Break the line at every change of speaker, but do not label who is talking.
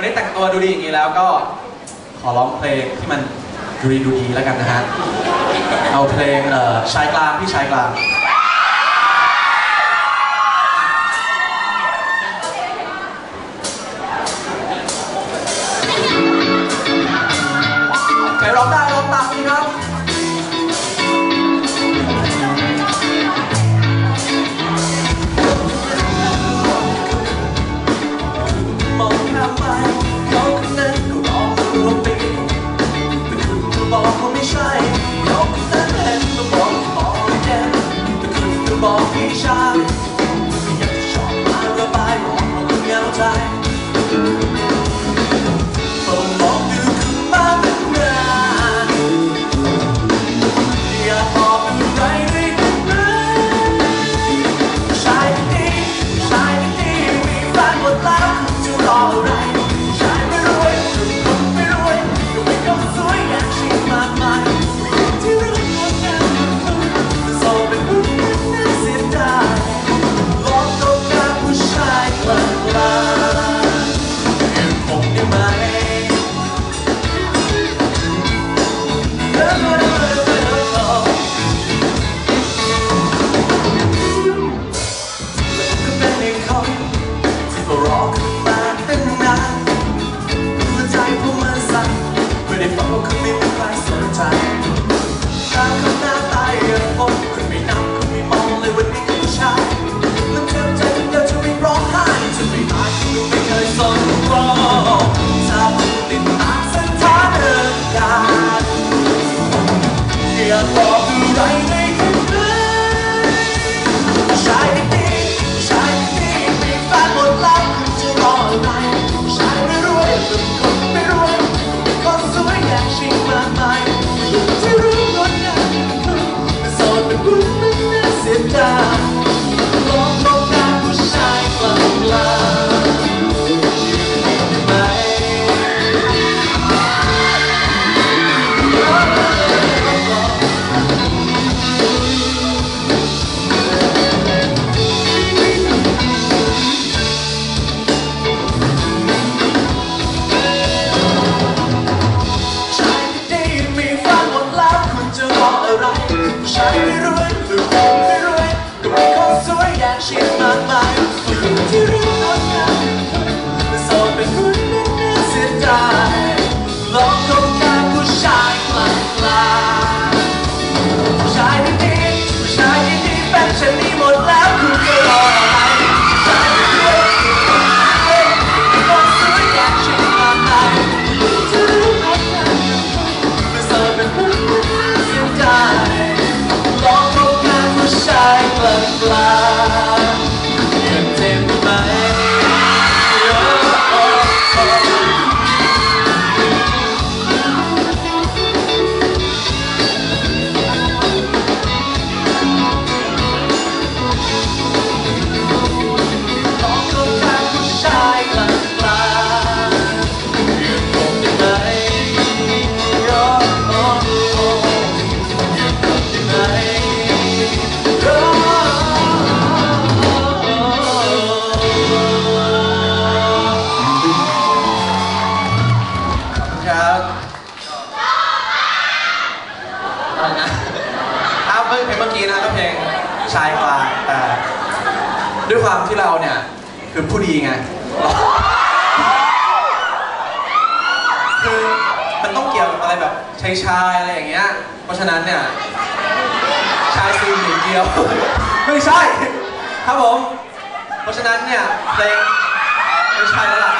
วันนี้แต่งตัวดูดีอย่างนี้แล้วก็ขอร้องเพลงที่มันดูดีดูดีแล้วกันนะฮะ เอาเพลงชายกลางพี่ชายกลาง shot นะก็เพลงชายกลางแต่ด้วยความที่เราเนี่ยคือผู้ดีไง คือมันต้องเกี่ยวกับอะไรแบบชายชายอะไรอย่างเงี้ย เพราะฉะนั้นเนี่ยชายซีหญิงเดียว ไม่ใช่ ครับผม เพราะฉะนั้นเนี่ยเพลงไม่ใช่แล้วล่ะ